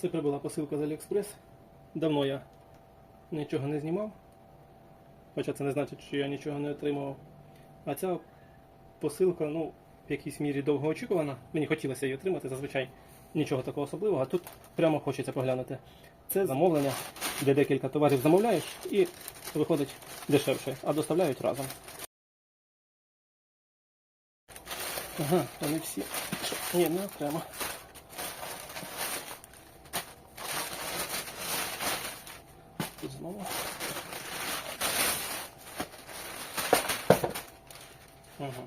Це прибула посилка з Aliexpress. Давно я нічого не знімав. Хоча це не значить, що я нічого не отримував. А ця посилка, ну, в якійсь мірі довгоочікувана. Мені хотілося її отримати, зазвичай нічого такого особливого, а тут прямо хочеться поглянути. Це замовлення, де декілька товарів замовляєш і виходить дешевше, а доставляють разом. Ага, вони всі. Ні, не окремо. Знову. Ага.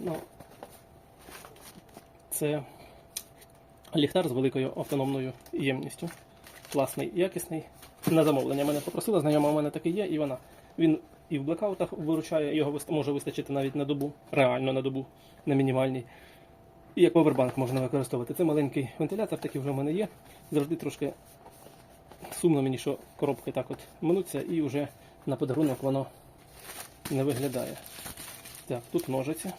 Ну, це ліхтар з великою автономною ємністю. Класний, якісний. На замовлення мене попросила, знайома у мене такий є, і вона. Він і в блекаутах виручає, його може вистачити навіть на добу, реально на добу, на мінімальній. І як повербанк можна використовувати. Це маленький вентилятор, такий вже в мене є. Завжди трошки сумно мені, що коробки так от минуться, і вже на подарунок воно не виглядає. Так, тут ножиці.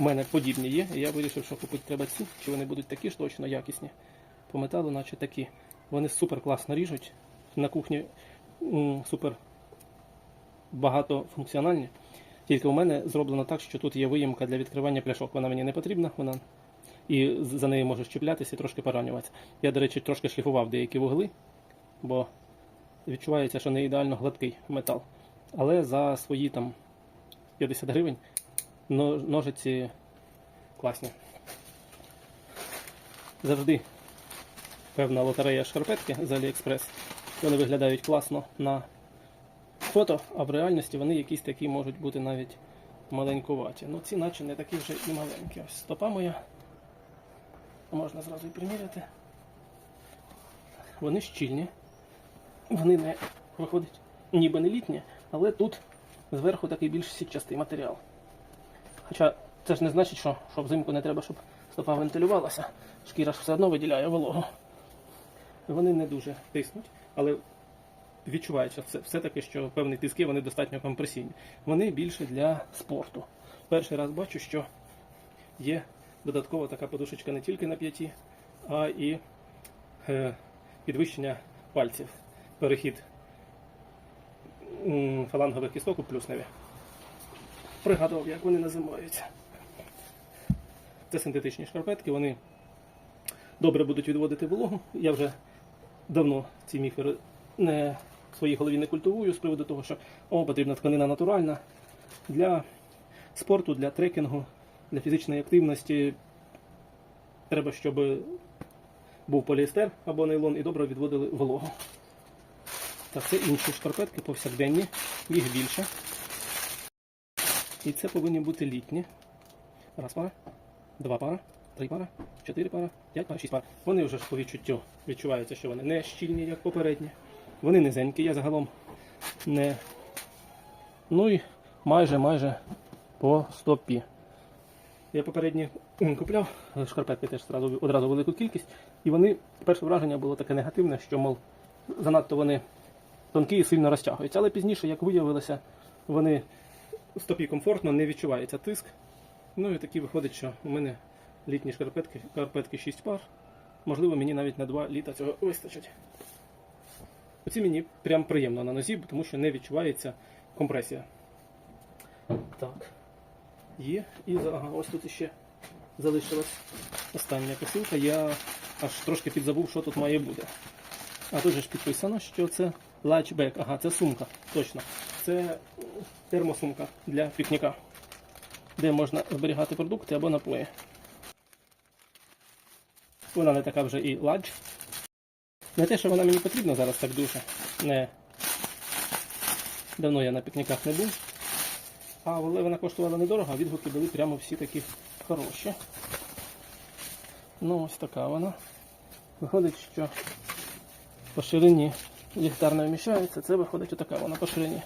У мене подібні є, і я вирішив, що купити треба ці, чи вони будуть такі ж точно якісні. По металу, наче такі. Вони супер класно ріжуть. На кухні супер багатофункціональні. Тільки у мене зроблено так, що тут є виїмка для відкривання пляшок. Вона мені не потрібна, вона і за нею може чіплятися і трошки поранюватися. Я, до речі, трошки шліфував деякі вугли, бо відчувається, що не ідеально гладкий метал. Але за свої там 50 гривень ножиці класні. Завжди певна лотерея шкарпетки з AliExpress. Вони виглядають класно на фото, а в реальності вони якісь такі можуть бути навіть маленькуваті. Ну ці наче не такі вже і маленькі. Ось стопа моя. Можна зразу і приміряти. Вони щільні. Вони не виходять ніби не літні, але тут зверху такий більш сітчастий матеріал. Хоча це ж не значить, що, що взимку не треба, щоб стопа вентилювалася. Шкіра ж все одно виділяє вологу. Вони не дуже тиснуть, але відчувається все, все-таки, що певні тиски вони достатньо компресійні. Вони більше для спорту. Перший раз бачу, що є додаткова така подушечка не тільки на п'яті, а і е, підвищення пальців. Перехід фалангових кісток у плюсневі. Пригадував, як вони називаються. Це синтетичні шкарпетки, вони добре будуть відводити вологу. Я вже давно ці міфи не в своїй голові не культивую з приводу того, що о, потрібна тканина натуральна для спорту, для трекінгу, для фізичної активності. Треба, щоб був поліестер або нейлон і добре відводили вологу. Так, це інші шкарпетки повсякденні, їх більше. І це повинні бути літні. Раз пара, два пара, три пара, чотири пара, п'ять пар, шість пар. Вони вже по відчуттю відчувається, що вони не щільні, як попередні. Вони низенькі, я загалом не. Ну і майже майже по стопі. Я попередні купляв шкарпетки теж одразу, одразу велику кількість, і вони перше враження було таке негативне, що, мов, занадто вони тонкі і сильно розтягуються. Але пізніше, як виявилося, вони в стопі комфортно, не відчувається тиск. Ну і такі виходить, що у мене літні шкарпетки, шкарпетки 6 пар. Можливо, мені навіть на 2 літа цього вистачить. Оці мені прям приємно на нозі, тому що не відчувається компресія. Так. Є. І ага, ось тут ще залишилась остання посилка. Я аж трошки підзабув, що тут має бути. А тут же ж підписано, що це лачбек. Ага, це сумка. Точно. Це термосумка для пікніка, де можна зберігати продукти або напої. Вона не така вже і ладж. Не те, що вона мені потрібна зараз так дуже. Не. Давно я на пікніках не був. Але вона коштувала недорого, а відгуки були прямо всі такі хороші. Ну, ось така вона. Виходить, що по ширині ліхтар не вміщається, це виходить отака вона по ширині.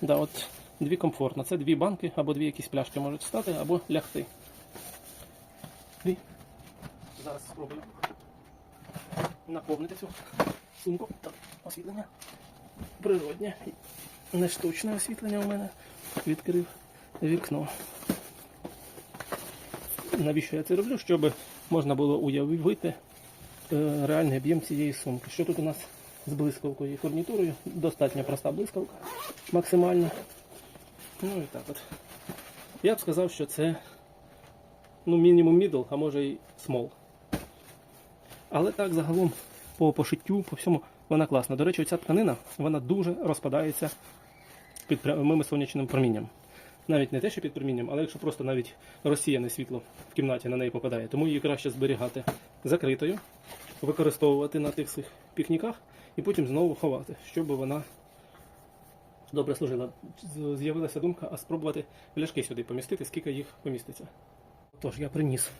Да, от дві комфортно. Це дві банки або дві якісь пляшки можуть стати, або лягти. Дві. Зараз спробую наповнити цю сумку. Так, освітлення. Природнє. Не штучне освітлення у мене. Відкрив вікно. навіщо я це роблю? Щоб можна було уявити е, реальний об'єм цієї сумки. Що тут у нас з блискавкою і фурнітурою? Достатньо проста блискавка, максимальна. Ну і так от. Я б сказав, що це ну, мінімум middle, а може і small. Але так загалом по пошиттю, по всьому вона класна. До речі, ця тканина вона дуже розпадається під прямим сонячним промінням. Навіть не те, що під промінням, але якщо просто навіть розсіяне світло в кімнаті на неї попадає, тому її краще зберігати закритою, використовувати на тих цих пікніках і потім знову ховати, щоб вона добре служила. З'явилася думка, а спробувати пляшки сюди помістити, скільки їх поміститься. Отож, я приніс.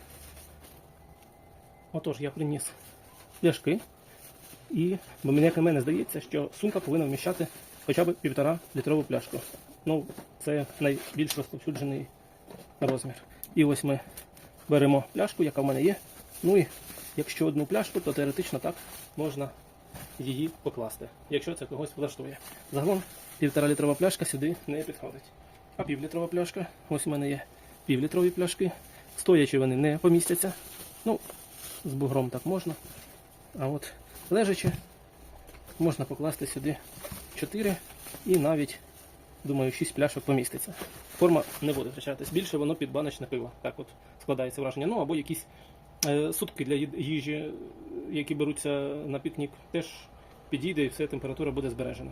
Отож, я приніс пляшки. І мені, як на мене здається, що сумка повинна вміщати хоча б півтора літрову пляшку. Ну, це найбільш розповсюджений розмір. І ось ми беремо пляшку, яка в мене є. Ну і якщо одну пляшку, то теоретично так можна її покласти, якщо це когось влаштує. Загалом півтора літрова пляшка сюди не підходить. А півлітрова пляшка, ось у мене є півлітрові пляшки. Стоячи вони не помістяться. Ну, з бугром так можна. А от лежачи, можна покласти сюди 4 і навіть, думаю, 6 пляшок поміститься. Форма не буде втрачатись. Більше воно під баночне пиво. Так от складається враження. Ну або якісь е, сутки для їжі, які беруться на пікнік, теж підійде і все, температура буде збережена.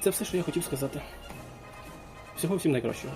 Це все, що я хотів сказати. Всього всім найкращого.